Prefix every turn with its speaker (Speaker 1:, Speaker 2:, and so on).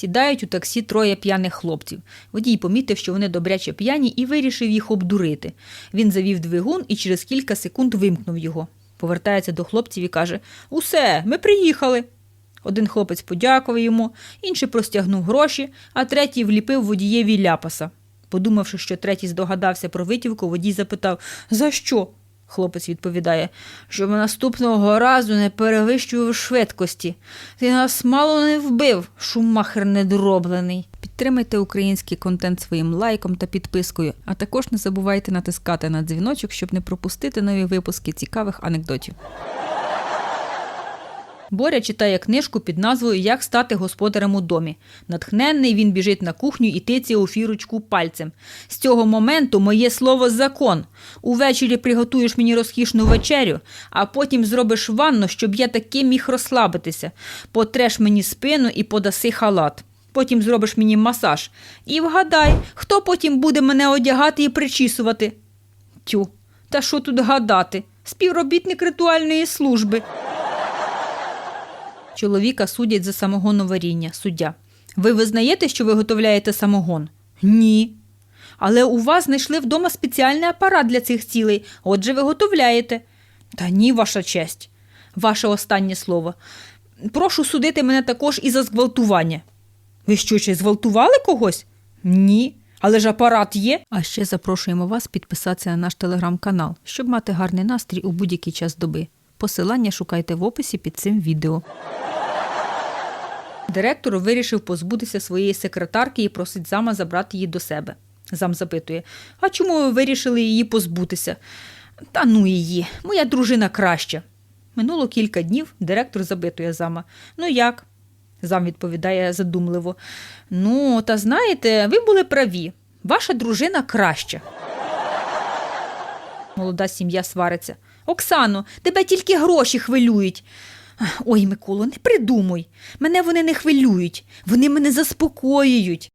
Speaker 1: Сідають у таксі троє п'яних хлопців. Водій помітив, що вони добряче п'яні, і вирішив їх обдурити. Він завів двигун і через кілька секунд вимкнув його. Повертається до хлопців і каже: Усе, ми приїхали. Один хлопець подякував йому, інший простягнув гроші, а третій вліпив водієві ляпаса. Подумавши, що третій здогадався про витівку, водій запитав За що? Хлопець відповідає, щоб наступного разу не перевищував швидкості. Ти нас мало не вбив, шумахер недороблений. Підтримайте український контент своїм лайком та підпискою, а також не забувайте натискати на дзвіночок, щоб не пропустити нові випуски цікавих анекдотів. Боря читає книжку під назвою Як стати господарем у домі. Натхненний він біжить на кухню і тицяє у фірочку пальцем. З цього моменту моє слово закон. Увечері приготуєш мені розкішну вечерю, а потім зробиш ванну, щоб я таки міг розслабитися. Потреш мені спину і подаси халат. Потім зробиш мені масаж. І вгадай, хто потім буде мене одягати і причісувати. Тю, та що тут гадати? Співробітник ритуальної служби. Чоловіка судять за самогоноваріння. Суддя. Ви визнаєте, що виготовляєте самогон? Ні. Але у вас знайшли вдома спеціальний апарат для цих цілей. Отже, виготовляєте. Та ні, ваша честь. Ваше останнє слово. Прошу судити мене також і за зґвалтування. Ви що, чи зґвалтували когось? Ні. Але ж апарат є. А ще запрошуємо вас підписатися на наш телеграм-канал, щоб мати гарний настрій у будь-який час доби. Посилання шукайте в описі під цим відео. Директор вирішив позбутися своєї секретарки і просить зама забрати її до себе. Зам запитує: А чому ви вирішили її позбутися? Та ну її, моя дружина краща. Минуло кілька днів, директор запитує зама. Ну як? Зам відповідає задумливо. Ну, та знаєте, ви були праві. Ваша дружина краща. Молода сім'я свариться. Оксано, тебе тільки гроші хвилюють. Ой, Миколо, не придумуй. Мене вони не хвилюють. Вони мене заспокоюють.